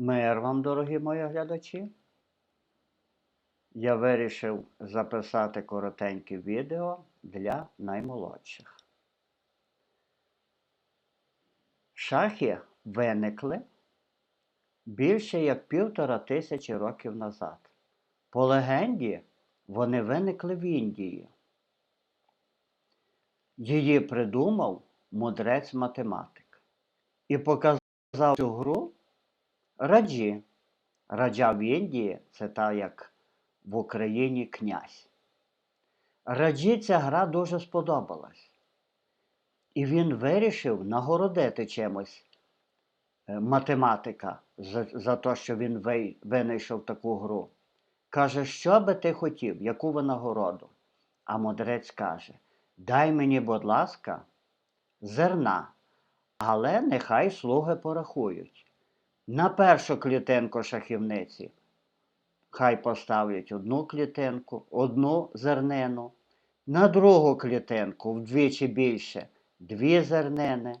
Мир вам, дорогі мої глядачі. Я вирішив записати коротеньке відео для наймолодших. Шахи виникли більше як півтора тисячі років назад. По легенді, вони виникли в Індії. Її придумав мудрець-математик і показав цю гру Раджі. Раджа в Індії це та як в Україні князь. Раджі ця гра дуже сподобалась. І він вирішив нагородити чимось е, математика за, за те, що він винайшов таку гру. Каже, що би ти хотів, яку винагороду? А мудрець каже: Дай мені, будь ласка, зерна, але нехай слуги порахують. На першу клітинку шахівниці хай поставлять одну клітинку, одну зернину, на другу клітинку вдвічі більше дві зернини,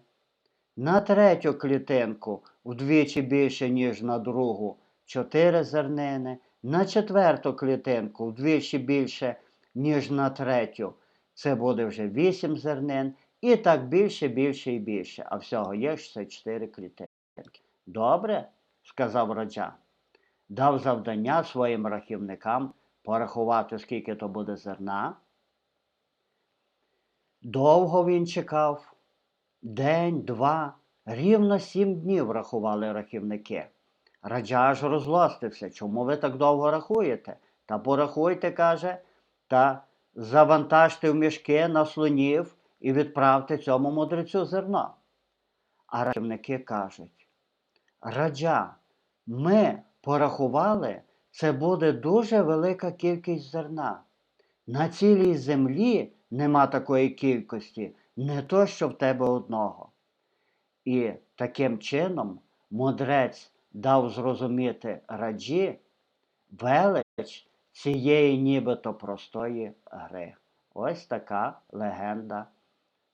на третю клітинку вдвічі більше, ніж на другу, чотири зернини, на четверту клітинку вдвічі більше, ніж на третю. Це буде вже вісім зернин, і так більше, більше і більше. А всього є ще чотири клітинки. Добре, сказав Раджа. Дав завдання своїм рахівникам порахувати, скільки то буде зерна. Довго він чекав. День, два, рівно сім днів рахували рахівники. Раджа аж розлостився. Чому ви так довго рахуєте? Та порахуйте, каже, та завантажте в мішки на слонів і відправте цьому мудрецю зерно. А рахівники кажуть: Раджа, ми порахували, це буде дуже велика кількість зерна. На цілій землі нема такої кількості, не то, що в тебе одного. І таким чином мудрець дав зрозуміти раджі велич цієї нібито простої гри. Ось така легенда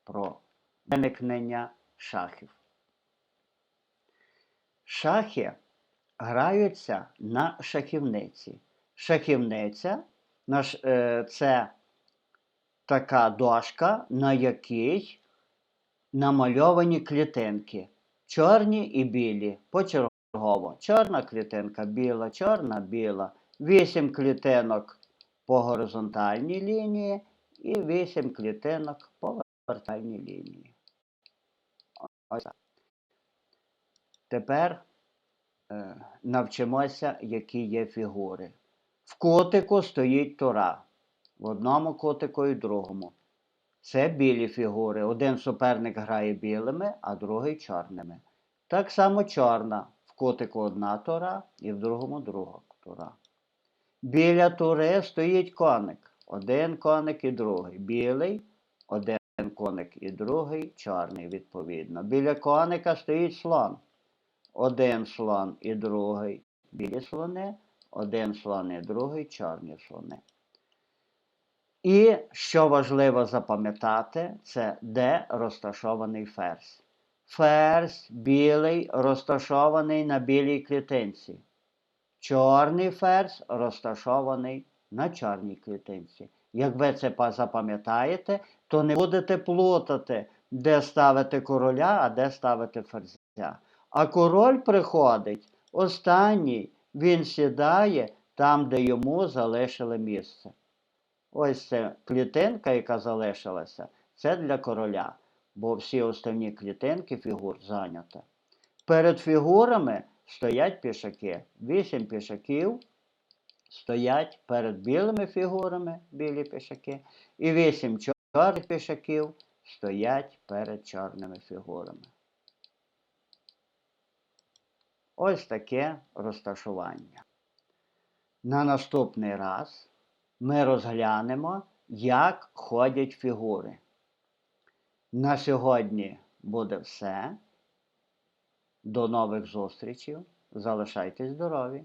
про виникнення шахів. Шахи граються на шахівниці. Шахівниця е, це така дошка, на якій намальовані клітинки. Чорні і білі почергово. Чорна клітинка, біла, чорна, біла. Вісім клітинок по горизонтальній лінії і вісім клітинок по вертикальній лінії. Ось так. Тепер е, навчимося, які є фігури. В котику стоїть тора. В одному котику і в другому. Це білі фігури. Один суперник грає білими, а другий чорними. Так само чорна. В котику одна тора і в другому друга тора. Біля тури стоїть коник. Один коник і другий. Білий, один коник і другий чорний, відповідно. Біля коника стоїть слон. Один слон і другий білі слони, один слон і другий чорні слони. І що важливо запам'ятати, це де розташований ферзь. Ферзь білий розташований на білій клітинці. Чорний ферзь розташований на чорній клітинці. Як ви це запам'ятаєте, то не будете плутати, де ставити короля, а де ставити ферзя. А король приходить останній, він сідає там, де йому залишили місце. Ось це клітинка, яка залишилася, це для короля, бо всі останні клітинки фігур зайняті. Перед фігурами стоять пішаки. Вісім пішаків стоять перед білими фігурами, білі пішаки, і вісім чорних пішаків стоять перед чорними фігурами. Ось таке розташування. На наступний раз ми розглянемо, як ходять фігури. На сьогодні буде все. До нових зустрічей. Залишайтесь здорові!